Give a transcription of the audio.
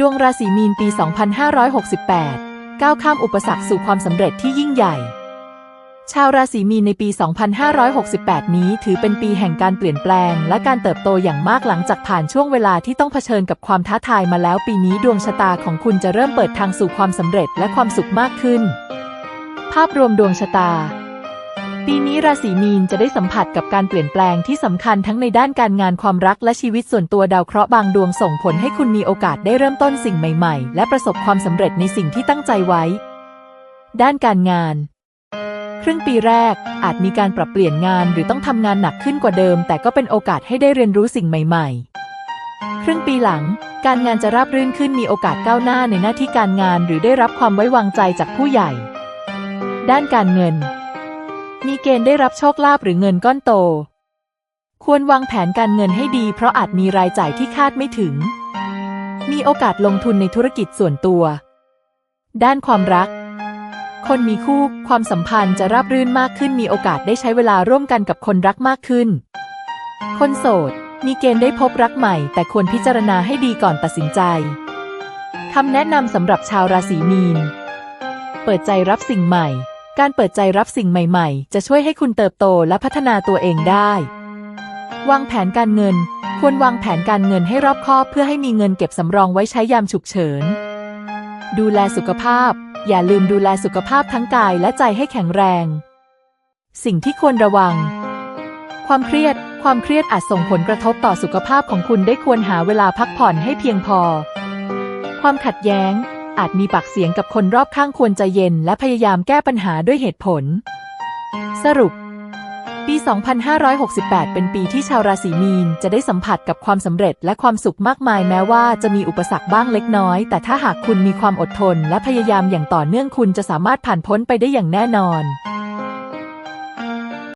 ดวงราศีมีนปี 2568 ก้าวข้ามอุปสรรคสู่ความสำเร็จที่ยิ่งใหญ่ ชาวราศีมีนในปี 2568 นี้ถือเป็นปีแห่งการเปลี่ยนแปลง และการเติบโตอย่างมากหลังจากผ่านช่วงเวลาที่ต้องเผชิญกับความท้าทายมาแล้วปีนี้ดวงชะตาของคุณจะเริ่มเปิดทางสู่ความสำเร็จและความสุขมากขึ้น ภาพรวมดวงชะตา ปีนี้ราศีมีนจะได้สัมผัสกับการเปลี่ยนแปลงที่สำคัญทั้งในด้านการงานความรักและชีวิตส่วนตัวดาวเคราะห์บางดวงส่งผลให้คุณมีโอกาสได้เริ่มต้นสิ่งใหม่ๆ และประสบความสำเร็จในสิ่งที่ตั้งใจไว้ ด้านการงาน ครึ่งปีแรก อาจมีการปรับเปลี่ยนงานหรือต้องทำงานหนักขึ้นกว่าเดิม แต่ก็เป็นโอกาสให้ได้เรียนรู้สิ่งใหม่ ๆ ครึ่งปีหลัง การงานจะราบรื่นขึ้นมีโอกาสก้าวหน้าในหน้าที่การงาน หรือได้รับความไว้วางใจจากผู้ใหญ่ ด้านการเงิน มีเกณฑ์ได้รับโชคลาภหรือเงินก้อนโต ควรวางแผนการเงินให้ดีเพราะอาจมีรายจ่ายที่คาดไม่ถึง มีโอกาสลงทุนในธุรกิจส่วนตัว ด้านความรัก คนมีคู่ความสัมพันธ์จะราบรื่นมากขึ้นมีโอกาสได้ใช้เวลาร่วมกันกับคนรักมากขึ้น คนโสด มีเกณฑ์ได้พบรักใหม่ แต่ควรพิจารณาให้ดีก่อนตัดสินใจคำแนะนำสำหรับชาวราศีมีน เปิดใจรับสิ่งใหม่ การเปิดใจรับสิ่งใหม่ ๆ จะช่วยให้คุณเติบโตและพัฒนาตัวเองได้ วางแผนการเงิน ควรวางแผนการเงินให้รอบคอบเพื่อให้มีเงินเก็บสำรองไว้ใช้ยามฉุกเฉิน ดูแลสุขภาพ อย่าลืมดูแลสุขภาพทั้งกายและใจให้แข็งแรง สิ่งที่ควรระวัง ความเครียด ความเครียดอาจส่งผลกระทบต่อสุขภาพของคุณได้ควรหาเวลาพักผ่อนให้เพียงพอ ความขัดแย้ง อาจมีปากเสียงกับคนรอบข้างควรใจเย็นและพยายามแก้ปัญหาด้วยเหตุผล สรุป ปี 2568 เป็นปีที่ชาวราศีมีนจะได้สัมผัสกับความสำเร็จและความสุขมากมายแม้ว่าจะมีอุปสรรคบ้างเล็กน้อย แต่ถ้าหากคุณมีความอดทนและพยายามอย่างต่อเนื่องคุณจะสามารถผ่านพ้นไปได้อย่างแน่นอน